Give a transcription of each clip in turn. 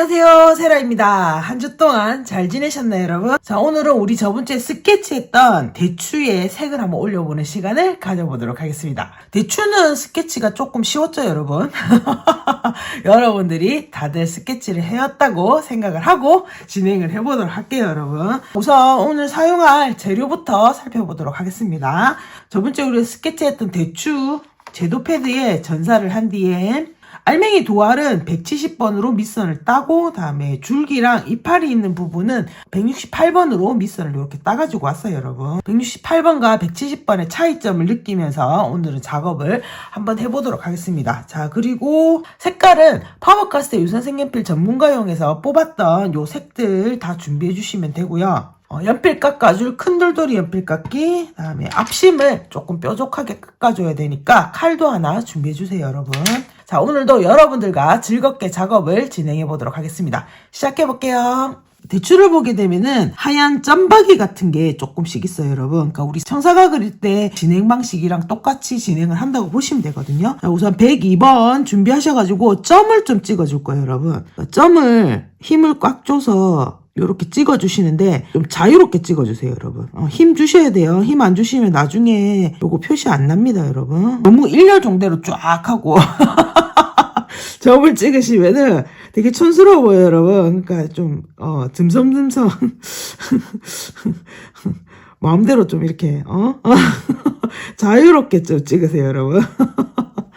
안녕하세요. 세라입니다. 한 주 동안 잘 지내셨나요 여러분? 자 오늘은 우리 저번주에 스케치했던 대추의 색을 한번 올려보는 시간을 가져보도록 하겠습니다. 대추는 스케치가 조금 쉬웠죠 여러분? 여러분들이 다들 스케치를 해왔다고 생각을 하고 진행을 해보도록 할게요 여러분. 우선 오늘 사용할 재료부터 살펴보도록 하겠습니다. 저번주에 우리 스케치했던 대추 제도 패드에 전사를 한 뒤에 알맹이 도알은 170번으로 밑선을 따고 다음에 줄기랑 이파리 있는 부분은 168번으로 밑선을 이렇게 따가지고 왔어요 여러분. 168번과 170번의 차이점을 느끼면서 오늘은 작업을 한번 해보도록 하겠습니다. 자 그리고 색깔은 파워카스트 유선 색연필 전문가용에서 뽑았던 요 색들 다 준비해 주시면 되고요. 어, 연필 깎아줄 큰 돌돌이 연필 깎기 다음에 앞심을 조금 뾰족하게 깎아줘야 되니까 칼도 하나 준비해 주세요 여러분 자 오늘도 여러분들과 즐겁게 작업을 진행해 보도록 하겠습니다. 시작해 볼게요. 대추를 보게 되면은 하얀 점박이 같은 게 조금씩 있어요 여러분. 그러니까 우리 청사가 그릴 때 진행 방식이랑 똑같이 진행을 한다고 보시면 되거든요. 자, 우선 102번 준비하셔가지고 점을 좀 찍어줄 거예요 여러분. 점을 힘을 꽉 줘서 이렇게 찍어주시는데 좀 자유롭게 찍어주세요 여러분. 어, 힘 주셔야 돼요. 힘 안 주시면 나중에 요거 표시 안 납니다 여러분. 너무 일렬 종대로 쫙 하고. 점을 찍으시면은 되게 촌스러워 보여요 여러분. 그러니까 좀 어, 듬성듬성. 마음대로 좀 이렇게 어? 자유롭게 좀 찍으세요 여러분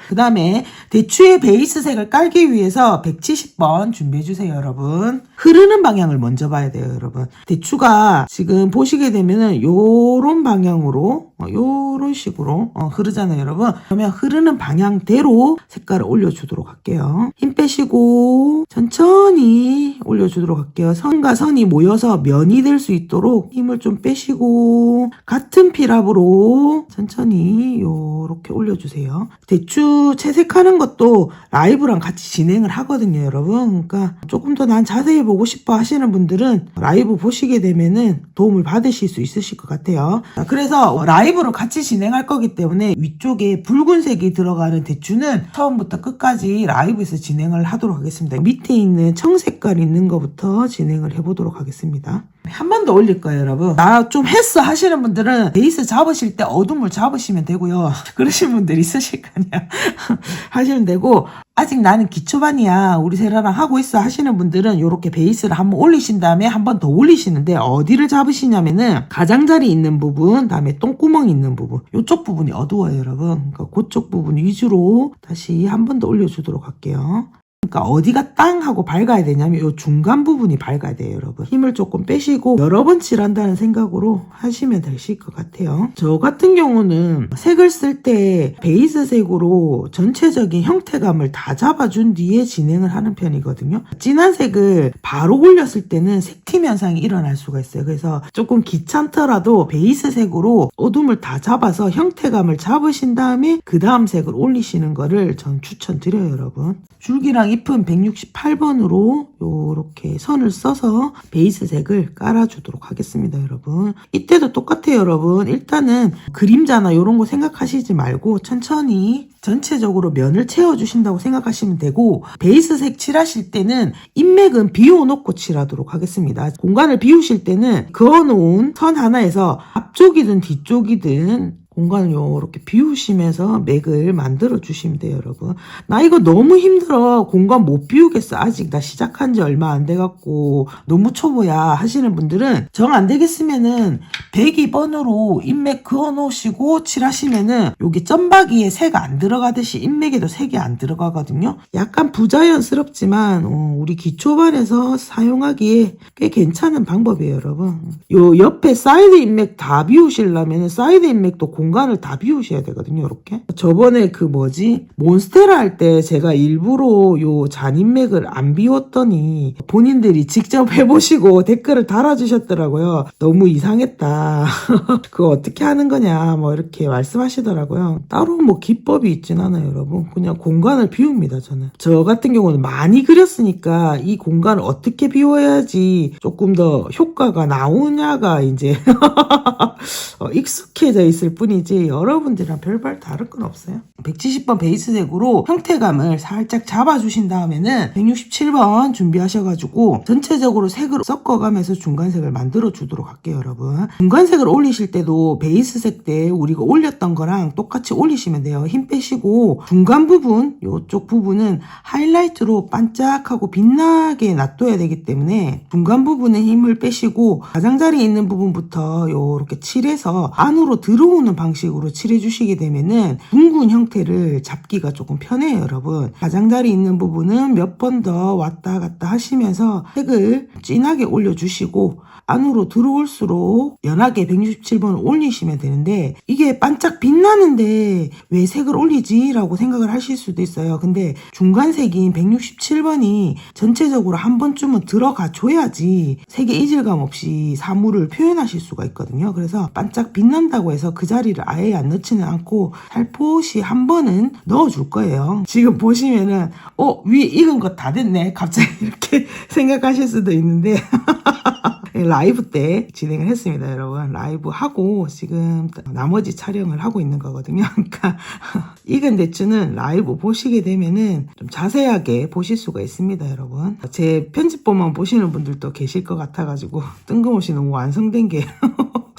그 다음에 대추의 베이스 색을 깔기 위해서 170번 준비해주세요, 여러분. 흐르는 방향을 먼저 봐야 돼요, 여러분. 대추가 지금 보시게 되면은 요런 방향으로, 어, 요런 식으로 어, 흐르잖아요, 여러분. 그러면 흐르는 방향대로 색깔을 올려주도록 할게요. 힘 빼시고 천천히 올려주도록 할게요. 선과 선이 모여서 면이 될 수 있도록 힘을 좀 빼시고 같은 피랍으로 천천히 요렇게 올려주세요. 대추 채색하는 것도 라이브랑 같이 진행을 하거든요, 여러분. 그러니까 조금 더 난 자세히 보고 싶어 하시는 분들은 라이브 보시게 되면은 도움을 받으실 수 있으실 것 같아요. 자, 그래서 라이브 로 같이 진행할 거기 때문에 위쪽에 붉은색이 들어가는 대추는 처음부터 끝까지 라이브에서 진행을 하도록 하겠습니다. 밑에 있는 청색깔 있는 것부터 진행을 해보도록 하겠습니다. 한 번 더 올릴 거예요, 여러분. 나 좀 했어 하시는 분들은 베이스 잡으실 때 어둠을 잡으시면 되고요. 그러신 분들 있으실 거 아니야. 하시면 되고 아직 나는 기초반이야. 우리 세라랑 하고 있어 하시는 분들은 이렇게 베이스를 한번 올리신 다음에 한번 더 올리시는데 어디를 잡으시냐면은 가장자리 있는 부분, 다음에 똥구멍 있는 부분. 이쪽 부분이 어두워요, 여러분. 그러니까 그쪽 부분 위주로 다시 한 번 더 올려주도록 할게요. 그러니까 어디가 땅 하고 밝아야 되냐면 이 중간 부분이 밝아야 돼요 여러분. 힘을 조금 빼시고 여러 번 칠한다는 생각으로 하시면 되실 것 같아요. 저 같은 경우는 색을 쓸 때 베이스 색으로 전체적인 형태감을 다 잡아준 뒤에 진행을 하는 편이거든요. 진한 색을 바로 올렸을 때는 색팀 현상이 일어날 수가 있어요. 그래서 조금 귀찮더라도 베이스 색으로 어둠을 다 잡아서 형태감을 잡으신 다음에 그 다음 색을 올리시는 거를 전 추천드려요 여러분 줄기랑 잎은 168번으로 요렇게 선을 써서 베이스 색을 깔아주도록 하겠습니다, 여러분. 이때도 똑같아요, 여러분. 일단은 그림자나 이런 거 생각하시지 말고 천천히 전체적으로 면을 채워주신다고 생각하시면 되고 베이스 색 칠하실 때는 인맥은 비워놓고 칠하도록 하겠습니다. 공간을 비우실 때는 그어놓은 선 하나에서 앞쪽이든 뒤쪽이든 공간을 요렇게 비우시면서 맥을 만들어 주시면 돼요, 여러분. 나 이거 너무 힘들어. 공간 못 비우겠어. 아직 나 시작한 지 얼마 안 돼갖고 너무 초보야 하시는 분들은 정 안 되겠으면은 102번으로 인맥 그어 놓으시고 칠하시면은 여기 점박이에 색안 들어가듯이 인맥에도 색이 안 들어가거든요. 약간 부자연스럽지만 어, 우리 기초반에서 사용하기에 꽤 괜찮은 방법이에요, 여러분. 요 옆에 사이드 인맥 다 비우시려면 사이드 인맥도 공 간을 다 비우셔야 되거든요, 이렇게. 저번에 그 뭐지 몬스테라 할 때 제가 일부러 요 잔인맥을 안 비웠더니 본인들이 직접 해보시고 댓글을 달아주셨더라고요. 너무 이상했다. 그거 어떻게 하는 거냐, 뭐 이렇게 말씀하시더라고요. 따로 뭐 기법이 있진 않아요, 여러분. 그냥 공간을 비웁니다, 저는. 저 같은 경우는 많이 그렸으니까 이 공간을 어떻게 비워야지 조금 더 효과가 나오냐가 이제 어, 익숙해져 있을 뿐이 뿐이지 여러분들이랑 별반 다를 건 없어요. 170번 베이스색으로 형태감을 살짝 잡아주신 다음에는 167번 준비하셔가지고 전체적으로 색을 섞어가면서 중간색을 만들어 주도록 할게요 여러분. 중간색을 올리실 때도 베이스색 때 우리가 올렸던 거랑 똑같이 올리시면 돼요. 힘 빼시고 중간 부분 요쪽 부분은 하이라이트로 반짝하고 빛나게 놔둬야 되기 때문에 중간 부분에 힘을 빼시고 가장자리 있는 부분부터 요렇게 칠해서 안으로 들어오는 방식으로 칠해 주시게 되면은 둥근 형태를 잡기가 조금 편해요 여러분 가장자리 있는 부분은 몇 번 더 왔다 갔다 하시면서 색을 진하게 올려주시고 안으로 들어올수록 연하게 167번을 올리시면 되는데 이게 반짝 빛나는데 왜 색을 올리지? 라고 생각을 하실 수도 있어요. 근데 중간색인 167번이 전체적으로 한 번쯤은 들어가 줘야지 색의 이질감 없이 사물을 표현하실 수가 있거든요. 그래서 반짝 빛난다고 해서 그 자리를 아예 안 넣지는 않고 살포시 한 번은 넣어줄 거예요. 지금 보시면은 어 위에 익은 거 다 됐네. 갑자기 이렇게 생각하실 수도 있는데 라이브 때 진행을 했습니다, 여러분. 라이브 하고 지금 나머지 촬영을 하고 있는 거거든요. 그러니까 익은 대추는 라이브 보시게 되면은 좀 자세하게 보실 수가 있습니다, 여러분. 제 편집본만 보시는 분들도 계실 것 같아가지고 뜬금없이 너무 완성된 게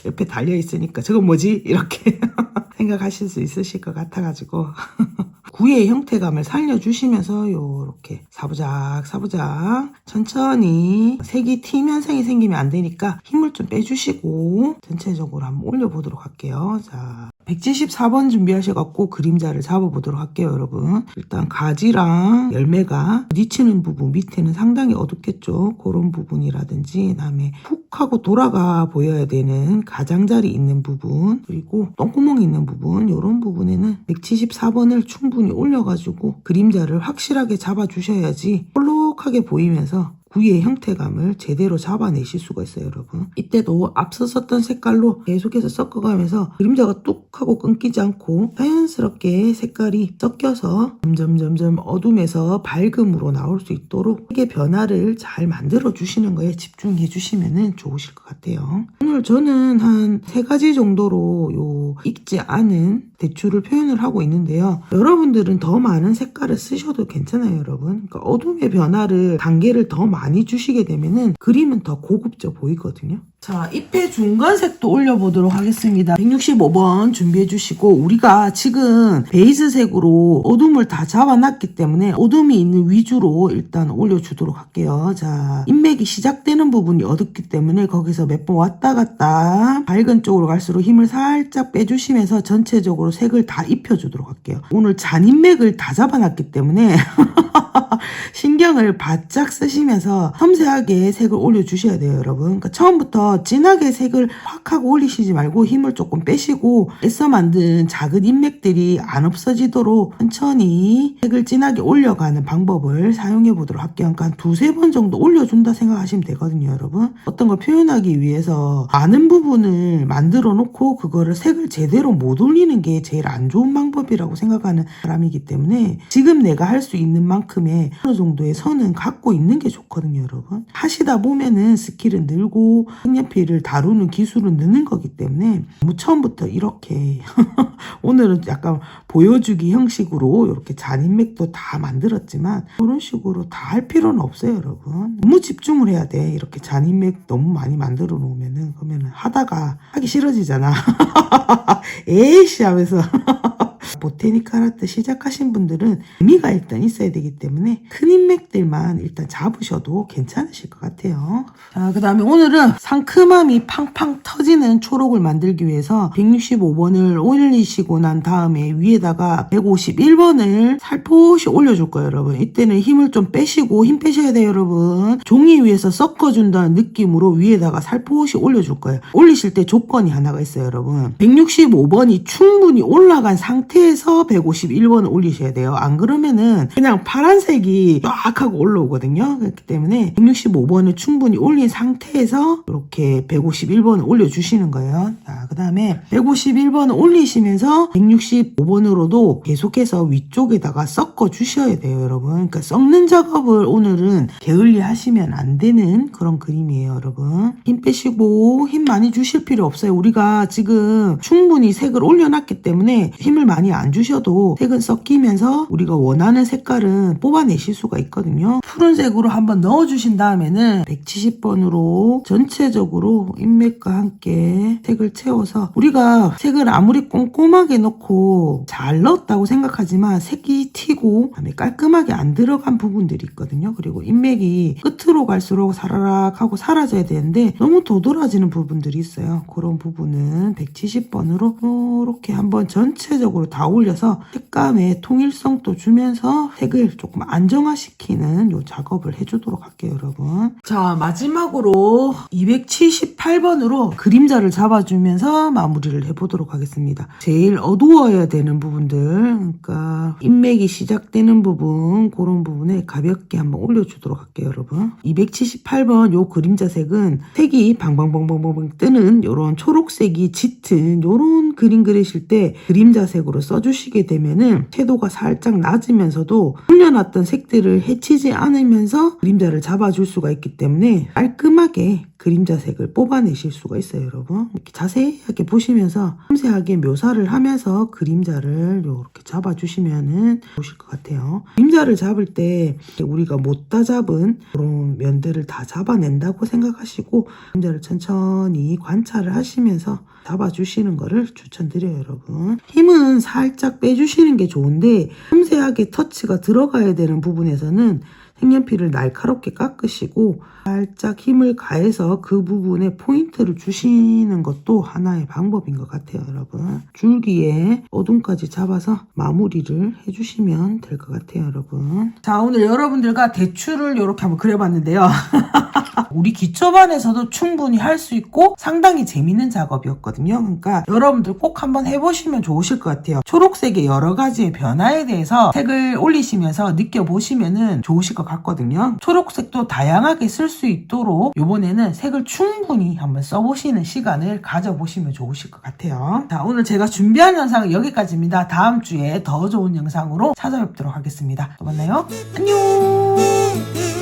옆에 달려 있으니까 저건 뭐지? 이렇게 생각하실 수 있으실 것 같아가지고 구의 형태감을 살려주시면서 요렇게 사부작 사부작 천천히 색이 튀 현상이 생기면 안 되니까 힘을 좀 빼주시고 전체적으로 한번 올려보도록 할게요. 자 174번 준비하셔갖고 그림자를 잡아보도록 할게요, 여러분. 일단 가지랑 열매가 부딪히는 부분 밑에는 상당히 어둡겠죠. 그런 부분이라든지 그다음에 푹 하고 돌아가 보여야 되는 가장자리 있는 부분 그리고 똥구멍 있는 부분 이런 부분에는 174번을 충분히 올려가지고 그림자를 확실하게 잡아주셔야지 볼록하게 보이면서 구의 형태감을 제대로 잡아내실 수가 있어요, 여러분. 이때도 앞서 썼던 색깔로 계속해서 섞어가면서 그림자가 뚝 하고 끊기지 않고 자연스럽게 색깔이 섞여서 점점 점점 어둠에서 밝음으로 나올 수 있도록 색의 변화를 잘 만들어 주시는 거에 집중해 주시면 좋으실 것 같아요. 오늘 저는 한 세 가지 정도로 요 익지 않은 대추를 표현을 하고 있는데요. 여러분들은 더 많은 색깔을 쓰셔도 괜찮아요, 여러분. 그러니까 어둠의 변화를 단계를 더 많이 주시게 되면은 그림은 더 고급져 보이거든요. 자, 잎의 중간색도 올려보도록 하겠습니다. 165번 준비해 주시고 우리가 지금 베이스색으로 어둠을 다 잡아놨기 때문에 어둠이 있는 위주로 일단 올려주도록 할게요. 자, 인맥이 시작되는 부분이 어둡기 때문에 거기서 몇 번 왔다 갔다 밝은 쪽으로 갈수록 힘을 살짝 빼주시면서 전체적으로 색을 다 입혀주도록 할게요. 오늘 잔인맥을 다 잡아놨기 때문에 신경을 바짝 쓰시면서 섬세하게 색을 올려주셔야 돼요, 여러분. 그러니까 처음부터 진하게 색을 확 하고 올리시지 말고 힘을 조금 빼시고 애써 만든 작은 인맥들이 안 없어지도록 천천히 색을 진하게 올려가는 방법을 사용해 보도록 할게요. 그러니까 한 두세 번 정도 올려준다 생각하시면 되거든요, 여러분. 어떤 걸 표현하기 위해서 많은 부분을 만들어 놓고 그거를 색을 제대로 못 올리는 게 제일 안 좋은 방법이라고 생각하는 사람이기 때문에 지금 내가 할 수 있는 만큼의 어느 정도의 선은 갖고 있는 게 좋거든요, 여러분. 하시다 보면은 스킬은 늘고 색연필을 다루는 기술은 느는 거기 때문에 너무 처음부터 이렇게 오늘은 약간 보여주기 형식으로 이렇게 잔인맥도 다 만들었지만 그런 식으로 다 할 필요는 없어요, 여러분. 너무 집중을 해야 돼. 이렇게 잔인맥 너무 많이 만들어 놓으면은 그러면은 하다가 하기 싫어지잖아. 에이씨 하면서 보테니컬 아트 시작하신 분들은 의미가 일단 있어야 되기 때문에 큰 인맥들만 일단 잡으셔도 괜찮으실 것 같아요. 자, 그 다음에 오늘은 상큼함이 팡팡 터지는 초록을 만들기 위해서 165번을 올리시고 난 다음에 위에다가 151번을 살포시 올려줄 거예요, 여러분. 이때는 힘을 좀 빼시고 힘 빼셔야 돼요, 여러분. 종이 위에서 섞어준다는 느낌으로 위에다가 살포시 올려줄 거예요. 올리실 때 조건이 하나가 있어요, 여러분. 165번이 충분히 올라간 상태 에서 상태에서 151번을 올리셔야 돼요. 안 그러면은 그냥 파란색이 쫙 하고 올라오거든요. 그렇기 때문에 165번을 충분히 올린 상태에서 이렇게 151번을 올려주시는 거예요. 자, 그 다음에 151번을 올리시면서 165번으로도 계속해서 위쪽에다가 섞어 주셔야 돼요, 여러분. 그러니까 섞는 작업을 오늘은 게을리 하시면 안 되는 그런 그림이에요, 여러분. 힘 빼시고 힘 많이 주실 필요 없어요. 우리가 지금 충분히 색을 올려놨기 때문에 힘을 많이 안 주셔도 색은 섞이면서 우리가 원하는 색깔은 뽑아내실 수가 있거든요. 푸른색으로 한번 넣어주신 다음에는 170번으로 전체적으로 인맥과 함께 색을 채워서 우리가 색을 아무리 꼼꼼하게 넣고 잘 넣었다고 생각하지만 색이 튀고 그다음에 깔끔하게 안 들어간 부분들이 있거든요. 그리고 인맥이 끝으로 갈수록 사라락 하고 사라져야 되는데 너무 도드라지는 부분들이 있어요. 그런 부분은 170번으로 이렇게 한번 전체적으로 다 올려서 색감의 통일성도 주면서 색을 조금 안정화시키는 요 작업을 해주도록 할게요, 여러분. 자, 마지막으로 278번으로 그림자를 잡아주면서 마무리를 해보도록 하겠습니다. 제일 어두워야 되는 부분들, 그러니까 인맥이 시작되는 부분, 그런 부분에 가볍게 한번 올려주도록 할게요, 여러분. 278번 요 그림자 색은 색이 방방방방방방 뜨는 요런 초록색이 짙은 요런 그림 그리실 때 그림자 색으로 써주시게 되면은 채도가 살짝 낮으면서도 흘려놨던 색들을 해치지 않으면서 그림자를 잡아줄 수가 있기 때문에 깔끔하게 그림자 색을 뽑아내실 수가 있어요, 여러분. 이렇게 자세하게 보시면서 섬세하게 묘사를 하면서 그림자를 이렇게 잡아주시면은 좋으실 것 같아요. 그림자를 잡을 때 우리가 못 다 잡은 그런 면들을 다 잡아낸다고 생각하시고 그림자를 천천히 관찰을 하시면서 잡아주시는 거를 추천드려요, 여러분. 힘은 살짝 빼주시는 게 좋은데 섬세하게 터치가 들어가야 되는 부분에서는 색연필을 날카롭게 깎으시고 살짝 힘을 가해서 그 부분에 포인트를 주시는 것도 하나의 방법인 것 같아요, 여러분. 줄기에 어둠까지 잡아서 마무리를 해주시면 될 것 같아요, 여러분. 자, 오늘 여러분들과 대추를 이렇게 한번 그려봤는데요. 우리 기초반에서도 충분히 할 수 있고 상당히 재밌는 작업이었거든요. 그러니까 여러분들 꼭 한번 해보시면 좋으실 것 같아요. 초록색의 여러 가지의 변화에 대해서 색을 올리시면서 느껴보시면 좋으실 것 같 거든요. 초록색도 다양하게 쓸 수 있도록 이번에는 색을 충분히 한번 써보시는 시간을 가져보시면 좋으실 것 같아요. 자, 오늘 제가 준비한 영상은 여기까지입니다. 다음 주에 더 좋은 영상으로 찾아뵙도록 하겠습니다. 또 만나요. 안녕!